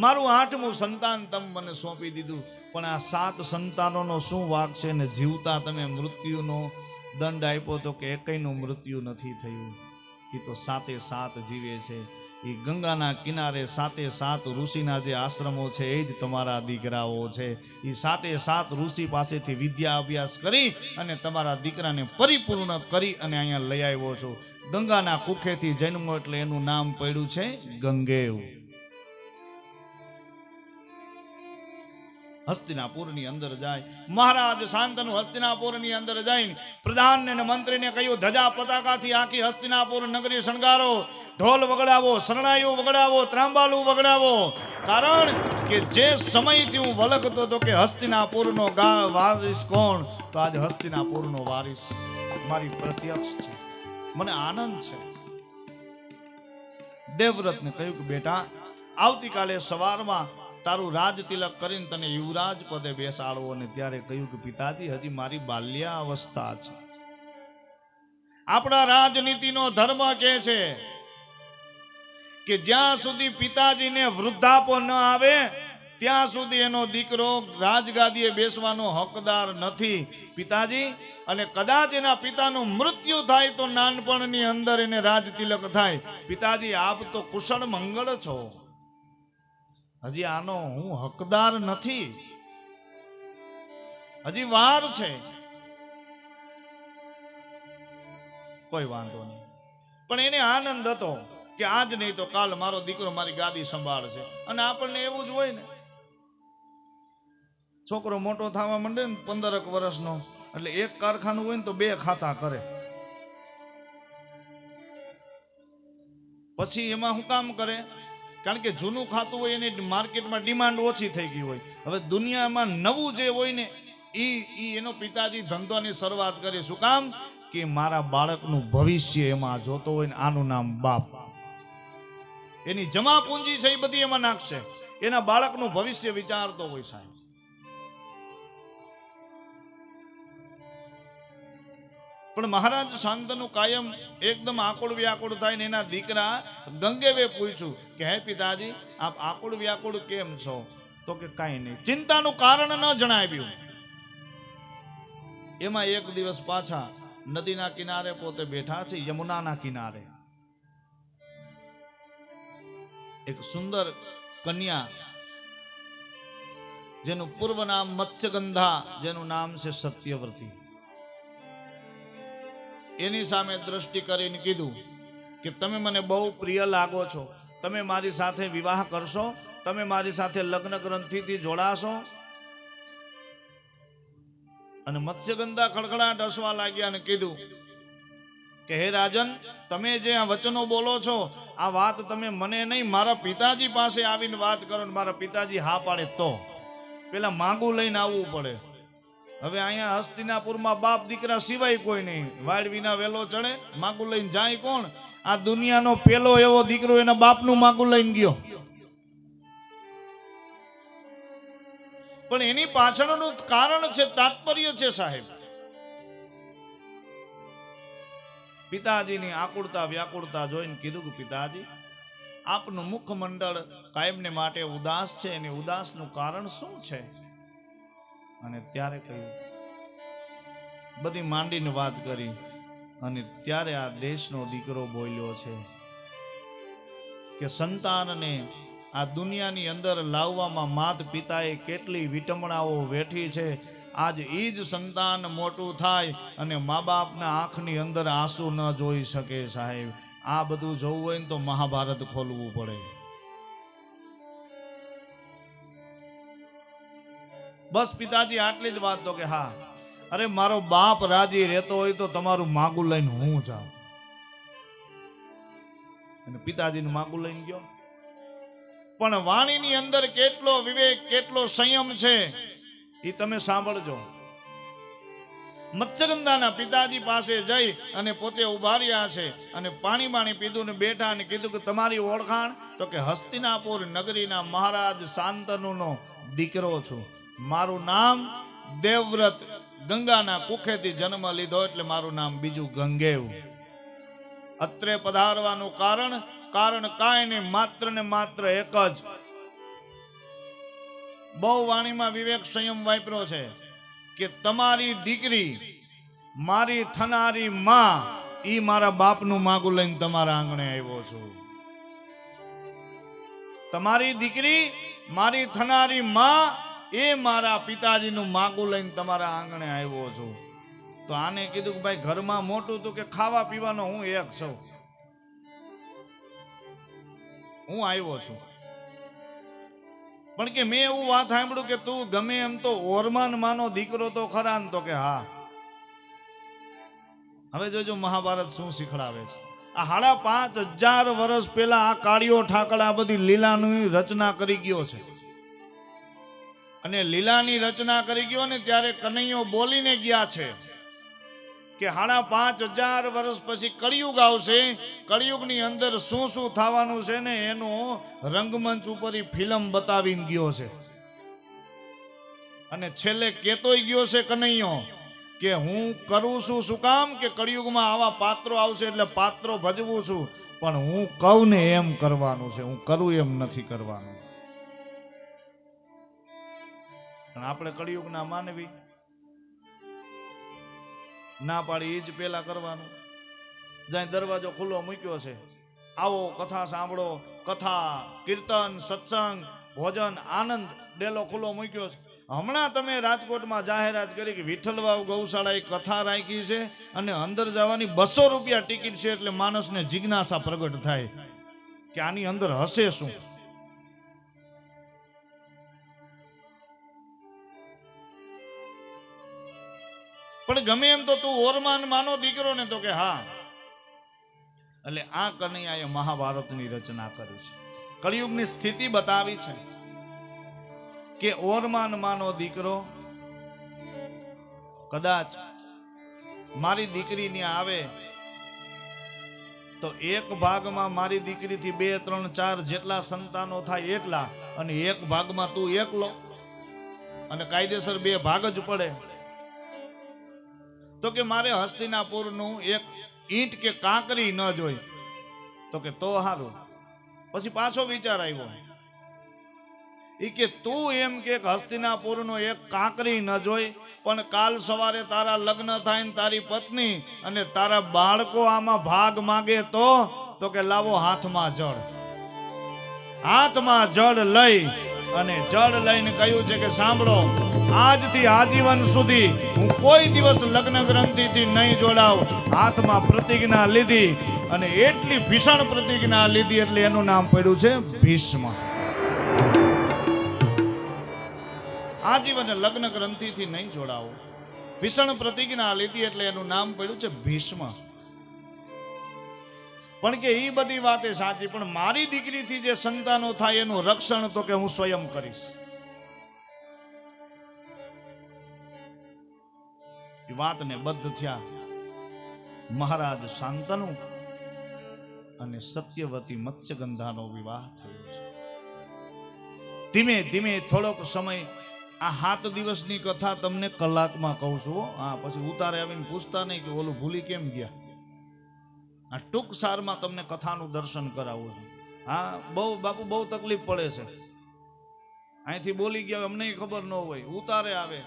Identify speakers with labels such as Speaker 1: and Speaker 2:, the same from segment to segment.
Speaker 1: મારું આઠમું સંતાન તમ મને સોંપી દીધું. પણ આ સાત સંતાનોનો શું વાક છે ને જીવતા તમે મૃત્યુનો દંડ આપ્યો તો કે એકયનું મૃત્યુ નથી થયું. એ તો સાતે સાત જીવે છે. એ ગંગાના કિનારે સાતે સાત ઋષિના જે આશ્રમો છે, એ જ તમારા દીકરાઓ છે. એ સાતે સાત ઋષિ પાસેથી વિદ્યા અભ્યાસ કરી અને તમારા દીકરાને પરિપૂર્ણ કરી અને અહીંયા લઈ આવ્યો છું. ગંગાના કુખેથી જન્મ એટલે એનું નામ પડ્યું છે ગંગેવ. હસ્તિનાપુરની અંદર જાય. મહારાજ શાંતનુ હસ્તિનાપુરની અંદર જઈને પ્રધાન ને મંત્રીને કહ્યું, ધજા પતાકાથી આખી હસ્તિનાપુર નગરી શણગારો. ઢોલ વગડાવો, શરણાઈઓ વગડાવો, ત્રાંબાલું વગડાવો. કારણ કે જે સમયથી હું વલખતો હતો કે હસ્તિનાપુરનો વારિસ કોણ? તો આજે હસ્તિનાપુરનો વારિસ મારી પ્રત્યક્ષ છે. મને આનંદ છે. દેવવ્રતને કહ્યું કે, બેટા, આવતીકાલે સવારમાં તારું રાજ તિલક કરીને તને યુવરાજ પદે બેસાડવો અને ત્યારે કહ્યું કે, પિતાજી, હજી મારી બાલ્યા અવસ્થા છે. આપણા રાજનીતિનો ધર્મ કે છે કે, જ્યાં સુધી પિતાજીને વૃદ્ધાપો ન આવે, ત્યાં સુધી એનો દીકરો રાજગાદીએ બેસવાનો હકદાર નથી. પિતાજી, અને કદાચ એના પિતાનું મૃત્યુ થાય તો નાનપણની અંદર એને રાજ તિલક થાય. પિતાજી, આપ તો કુશળ મંગળ છો. હજી આનો હું હકદાર નથી. હજી વાર છે. કોઈ વાંધો નહીં. પણ એને આનંદ હતો કે આજ નહીં તો કાલ મારો દીકરો મારી ગાદી સંભાળશે. અને આપણને એવું જ હોય ને. છોકરો મોટો થવા માંડે ને પંદરક વર્ષનો, એટલે એક કારખાનું હોય ને તો બે ખાતા કરે. પછી એમાં શું કામ કરે? કારણ કે જૂનું ખાતું હોય એની માર્કેટમાં ડિમાન્ડ ઓછી થઈ ગઈ હોય. હવે દુનિયામાં નવું જે હોય ને એ ઈ એનો પિતાજી ધંધોની શરૂઆત કરી. શું કામ? કે મારા બાળકનું ભવિષ્ય એમાં જોતો હોય ને, આનું નામ બાપ. એની જમા પૂંજી છે એ બધી એમાં નાખશે. એના બાળકનું ભવિષ્ય વિચારતો હોય સાહેબ. પણ મહારાજ શાંતનુ કાયમ એકદમ આકુળ વ્યાકુળ થાય ને એના દીકરા ગંગેવે પૂછ્યું કે, હે પિતાજી, આપ આકુળ વ્યાકુળ કેમ છો? તો કે, કાંઈ નહીં. ચિંતાનું કારણ ન જણાવ્યું. એમાં એક દિવસ પાછા નદીના કિનારે પોતે બેઠા છે, યમુનાના કિનારે. એક સુંદર કન્યા, જેનું પૂર્વ નામ મત્સ્યગંધા, જેનું નામ છે સત્યવ્રતી એની સામે દ્રષ્ટિ કરીને કીધું કે તમે મને બહુ પ્રિય લાગો છો. તમે મારી સાથે વિવાહ કરશો, તમે મારી સાથે લગ્ન ગ્રંથિથી જોડાશો. અને મત્સ્યગંધા ખડખડાટ હસવા લાગ્યા અને કીધું કે, હે રાજન, તમે જે આ વચનો બોલો છો, આ વાત તમે મને નહીં, મારા પિતાજી પાસે આવીને વાત કરો ને મારા પિતાજી હા પાડે તો. પેલા માંગુ લઈને આવવું પડે. હવે અહીંયા હસ્તિનાપુરમાં બાપ દીકરા સિવાય કોઈ નહીં. વાડ વિના વેલો ચડે, માગું લઈને જાય કોણ? આ દુનિયાનો પેલો એવો દીકરો એના બાપનું માગું લઈને ગયો. પણ એની પાછળનું કારણ છે, તાત્પર્ય છે સાહેબ. પિતાજીની આકુળતા વ્યાકુળતા જોઈને કીધું કે પિતાજી, આપનું મુખમંડળ કાયમને માટે ઉદાસ છે અને ઉદાસનું કારણ શું છે? અને ત્યારે કહ્યું બધી માંડીને વાત કરી અને ત્યારે આ દેશનો દીકરો બોલ્યો છે કે સંતાનને આ દુનિયાની અંદર લાવવામાં માત પિતાએ કેટલી વિટમણાઓ વેઠી છે. આજ એ જ સંતાન મોટું થાય અને મા બાપના આંખની અંદર આંસુ ન જોઈ શકે સાહેબ. આ બધું જોવું હોય ને તો મહાભારત ખોલવું પડે. બસ પિતાજી, આટલી જ વાત તો કે હા. અરે, મારો બાપ રાજી રહેતો હોય તો તમારું માગું લઈને હું જાઉં? પિતાજીનું માગું લઈને ગયો. પણ વાણીની અંદર કેટલો વિવેક, કેટલો સંયમ છે એ તમે સાંભળજો. મચ્છરંદાના પિતાજી પાસે જઈ અને પોતે ઊભા રહ્યા છે અને પાણી બાણી પીધું ને બેઠા અને કીધું કે તમારી ઓળખાણ? તો કે હસ્તિનાપુર નગરીના મહારાજ શાંતનુનો દીકરો છું. મારું નામ દેવવ્રત. ગંગાના કુખેથી જન્મ લીધો એટલે મારું નામ બીજું ગંગેવ. અત્રે પધારવાનું કારણ કારણ કાંઈ નહીં, માત્ર ને માત્ર એક જ. બહુ વાણીમાં વિવેક સંયમ વાપર્યો છે કે તમારી દીકરી, મારી થનારી માં, ઈ મારા બાપનું માગું લઈને તમારા આંગણે આવ્યો છું. તમારી દીકરી, મારી થનારી માં એ મારા પિતાજીનું માગું લઈને તમારા આંગણે આવ્યો છું. તો આને કીધું કે ભાઈ ઘરમાં મોટું તું કે ખાવા પીવાનો હું એક છું. હું આવ્યો છું. પણ કે મેં એવું વાત સાંભળ્યું કે તું ગમે એમ તો ઓરમાન માનો દીકરો તો ખરા તો કે હા. હવે જોજો મહાભારત શું શીખડાવે છે. આ સાડા પાંચ હજાર વર્ષ પહેલા આ કાળીઓ ઠાકડા બધી લીલાની રચના કરી ગયો છે. અને લીલાની રચના કરી ગયો ને ત્યારે કનૈયો બોલીને ગયા છે કે હાડા પાંચ હજાર વર્ષ પછી કળિયુગ આવશે, કળિયુગની અંદર શું શું થવાનું છે ને એનું રંગમંચ ઉપર ફિલ્મ બતાવીને ગયો છે. અને છેલ્લે કેતોય ગયો છે કનૈયો કે હું કરું છું શું કામ કે કળિયુગમાં આવા પાત્રો આવશે એટલે પાત્રો ભજવું છું, પણ હું કહું ને એમ કરવાનું છે, હું કરું એમ નથી કરવાનું. પણ આપણે કળિયુગના માનવી ના પાડી એ જ પેલા કરવાનું. જ્યાં દરવાજો ખુલ્લો મૂક્યો છે, આવો કથા સાંભળો. કથા, કીર્તન, સત્સંગ, ભોજન, આનંદ ડેલો ખુલ્લો મૂક્યો છે. હમણાં તમે રાજકોટમાં જાહેરાત કરી કે ગૌશાળા એ કથા રાખી છે અને અંદર જવાની બસો રૂપિયા ટિકિટ છે એટલે માણસને જિજ્ઞાસા પ્રગટ થાય. કે આની અંદર હશે શું? પણ ગમે એમ તો તું ઓરમાન માનો દીકરો ને તો કે હા. એટલે આ કનૈયાએ મહાભારતની રચના કરી છે. કળિયુગની સ્થિતિ બતાવી છે કે ઓરમાન માનો દીકરો કદાચ મારી દીકરી ત્યાં આવે તો એક ભાગમાં મારી દીકરીથી બે, ત્રણ, ચાર જેટલા સંતાનો થાય એકલા અને એક ભાગમાં તું એકલો અને કાયદેસર બે ભાગ જ પડે. તો કે મારે હસ્તિનાપુરનું એક ઈંટ કે કાંકરી ન જોઈ. તો કે તો હારું. પછી પાછો વિચાર આવ્યો. એ કે તું એમ કે હસ્તિનાપુરનો એક કાંકરી ન જોઈ, પણ કાલ સવારે તારા લગ્ન થાય ને તારી પત્ની અને તારા બાળકો આમાં ભાગ માગે તો તો કે લાવો હાથમાં જળ. હાથમાં જળ લઈ અને જળ લઈને કહ્યું છે કે સાંભળો આજથી આજીવન સુધી હું કોઈ દિવસ લગ્ન ગ્રંથિથી નહીં જોડાવ. હાથમાં પ્રતિજ્ઞા લીધી અને એટલી ભીષણ પ્રતિજ્ઞા લીધી એટલે એનું નામ પડ્યું છે ભીષ્મ. આજીવન લગ્ન ગ્રંથિથી નહીં જોડાવો. ભીષણ પ્રતિજ્ઞા લીધી એટલે એનું નામ પડ્યું છે ભીષ્મ. પણ કે એ બધી વાતે સાચી, પણ મારી દીકરીથી જે સંતાનો થાય એનું રક્ષણ તો કે હું સ્વયં કરીશ. વાતને બદ્ધ થયા. મહારાજ શાંતનુ અને સત્યવતી મત્સ્યગંધાનો વિવાહ થયો છે. ધીમે ધીમે થોડોક સમય આ સાત દિવસની કથા તમને કલાકમાં કહું છું હા. પછી ઉતારે આવીને પૂછતા નહીં કે ઓલું ભૂલી કેમ ગયા? આ ટૂંક સારમાં તમને કથાનું દર્શન કરાવું છું. હા, બહુ બાપુ, બહુ તકલીફ પડે છે. અહીંથી બોલી ગયા, અમને ખબર ન હોય. ઉતારે આવે.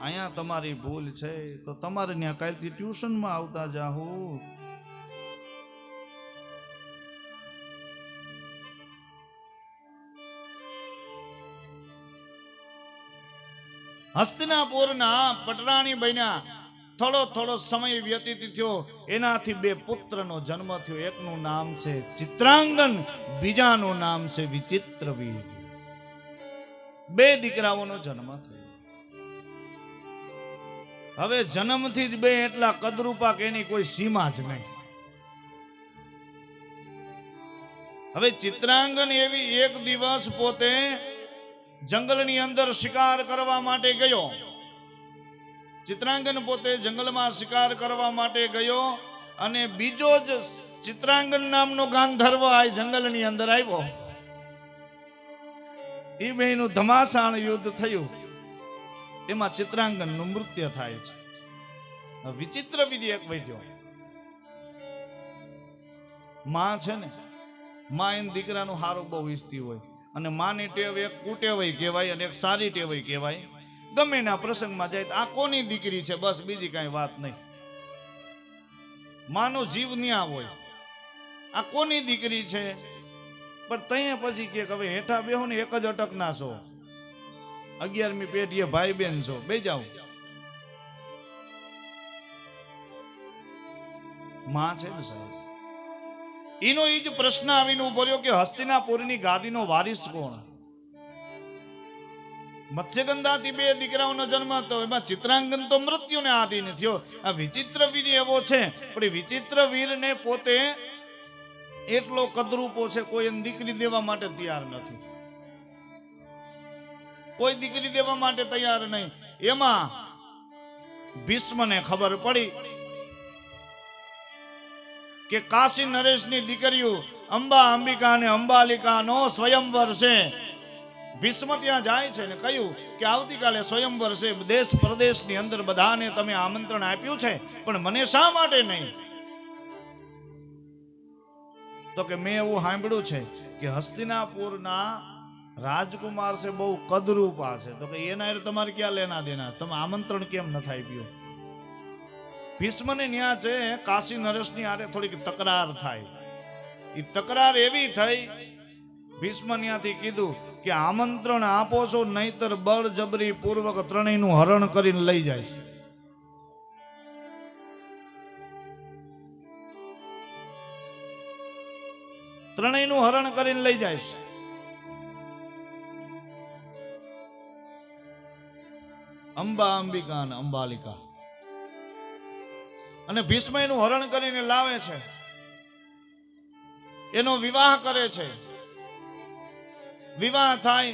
Speaker 1: અહીંયા તમારી ભૂલ છે, તો તમારે ત્યાં કાલથી ટ્યુશનમાં આવતા જાહું હસ્તિનાપુરના પટરાણી બન્યા. થોડો થોડો સમય વ્યતીત થયો. એનાથી બે પુત્રનો જન્મ થયો. એકનું નામ છે ચિત્રાંગન, બીજાનું નામ છે વિચિત્ર બે દીકરાઓનો જન્મ થયો. હવે જન્મથી જ બે એટલા કદરૂપા કે એની કોઈ સીમા જ નહીં. હવે ચિત્રાંગન એવી એક દિવસ પોતે જંગલની અંદર શિકાર કરવા માટે ગયો. ચિત્રાંગન પોતે જંગલમાં શિકાર કરવા માટે ગયો અને બીજો જ ચિત્રાંગન નામનો ગાંધર્વ આ જંગલની અંદર આવ્યો. એ બેનું ધમાસાણ યુદ્ધ થયું. એમાં ચિત્રાંગનનું મૃત્યુ થાય છે. વિચિત્ર વિધિ એક માં છે ને, માં એમ દીકરાનું હારું બહુ ઈચ્છતી હોય. અને માની ટેવ એક કુટેવાય કહેવાય અને એક સારી ટેવાય કહેવાય. ગમે એના પ્રસંગમાં જાય આ કોની દીકરી છે? બસ બીજી કાંઈ વાત નહીં. માનો જીવ ન્યા હોય. આ કોની દીકરી છે? પણ તઈએ પછી કે હવે હેઠા બેહો ને એક જ અટકના છો. અગિયારમી પેઢીએ ભાઈ બેન છો. બે જાઓ માં છે ને સાહેબ? એનો એ જ પ્રશ્ન આવીને ઊભો રહ્યો કે હસ્તિનાપુરની ગાદીનો વારિસ કોણ? મત્સ્યગંધાથી બે દીકરાઓનો જન્મ હતો, એમાં ચિત્રાંગન તો મૃત્યુને આધીન થયો. આ વિચિત્ર વીર એવો છે, પણ એ વિચિત્ર વીરને પોતે એટલો કદરૂપો છે, કોઈ દીકરી દેવા માટે તૈયાર નથી. કોઈ દીકરી દેવા માટે તૈયાર નહીં. એમાં ભીષ્મને ખબર પડી કે કાશી નરેશની દીકરીઓ અંબા અંબિકા અને અંબાલિકાનો સ્વયંવર છે. ભીષ્મ ત્યાં જાય છે ને કહ્યું કે આવતીકાલે સ્વયંવર છે. દેશ પ્રદેશની અંદર બધાને તમે આમંત્રણ આપ્યું છે, પણ મને શા માટે નહીં? તો કે મેં એવું સાંભળ્યું છે કે હસ્તિનાપુરના રાજકુમાર છે, બહુ કદરૂપા છે. તો કે એના તમારે ક્યાં લેના દેના? તમે આમંત્રણ કેમ નથી આપ્યું? ભીષ્મને ન્યા છે, કાશી નરેશની આરે થોડીક તકરાર થાય. એ તકરાર એવી થઈ, ભીષ્મ ન્યાથી કીધું કે આમંત્રણ આપો છો, નહીતર બળજબરી પૂર્વક ત્રણેયનું હરણ કરીને લઈ જાય ત્રણેયનું હરણ કરીને લઈ જાય અંબા અંબિકા અને અંબાલિકા. અને ભીષ્મયનું હરણ કરીને લાવે છે. એનો વિવાહ કરે છે. વિવાહ થાય.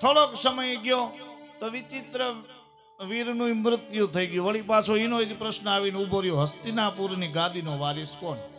Speaker 1: થોડોક સમય ગયો તો વિચિત્ર વીરનું મૃત્યુ થઈ ગયું. વળી પાછો એનો જ પ્રશ્ન આવીને ઊભો રહ્યો. હસ્તિનાપુરની ગાદીનો વારિસ કોણ?